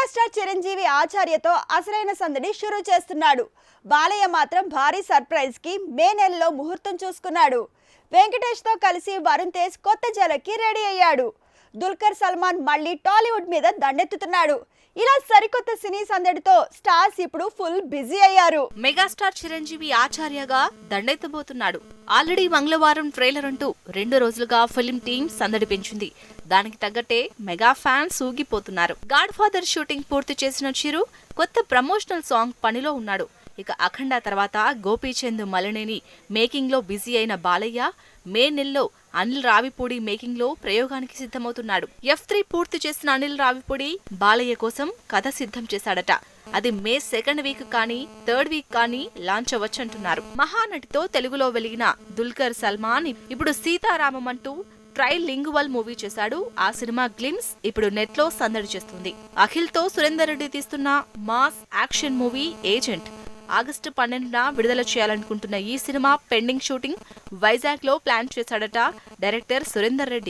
Megastar Chiranjeevi ఆచార్యతో అసలైన సందడి షురూ చేస్తున్నాడు. బాలయ్య మాత్రం భారీ సర్ప్రైజ్కి మే నెలలో ముహూర్తం చూసుకున్నాడు. వెంకటేష్తో కలిసి వరుణ్ తేజ్ కొత్త జలకి రెడీ అయ్యాడు. దుల్కర్ సల్మాన్ మళ్ళీ టాలీవుడ్ మీద దండెత్తుతున్నాడు. ఇలా సరికొత్త సినీ సందడితో స్టార్స్ ఇప్పుడు ఫుల్ బిజీ అయ్యారు. మెగాస్టార్ చిరంజీవి ఆచార్యగా దండెత్తబోతున్నాడు. ఆల్రెడీ మంగళవారం ట్రైలర్ అంటూ రెండు రోజులుగా ఫిలిం టీం సందడి పెంచింది. దానికి తగ్గట్టే మెగా ఫ్యాన్స్ ఊగిపోతున్నారు. గాడ్ ఫాదర్ షూటింగ్ పూర్తి చేసిన చిరు కొత్త ప్రమోషనల్ సాంగ్ పనిలో ఉన్నాడు. ఇక అఖండ తర్వాత గోపీచంద్ మలనేని మేకింగ్లో బిజీ అయిన బాలయ్య మే నెలలో అనిల్ రావిపూడి మేకింగ్లో ప్రయోగానికి సిద్ధమవుతున్నాడు. ఎఫ్ త్రీ పూర్తి చేసిన అనిల్ రావిపూడి బాలయ్య కోసం కథ సిద్ధం చేశాడట. అది మే సెకండ్ వీక్ కానీ థర్డ్ వీక్ కానీ లాంచ్ అవ్వచ్చంటున్నారు. మహానటితో తెలుగులో వెలిగిన దుల్కర్ సల్మాన్ ఇప్పుడు సీతారామం అంటూ ట్రై లింగువల్ మూవీ చేశాడు. ఆ సినిమా గ్లిమ్స్ ఇప్పుడు నెట్లో సందడి చేస్తుంది. అఖిల్తో సురేందర్ రెడ్డి తీస్తున్న mass action movie Agent August పన్నెండున విడుదల చేయాలనుకుంటున్న ఈ సినిమా పెండింగ్ షూటింగ్ వైజాగ్లో ప్లాన్ చేశాడట డైరెక్టర్ సురేందర్ రెడ్డి.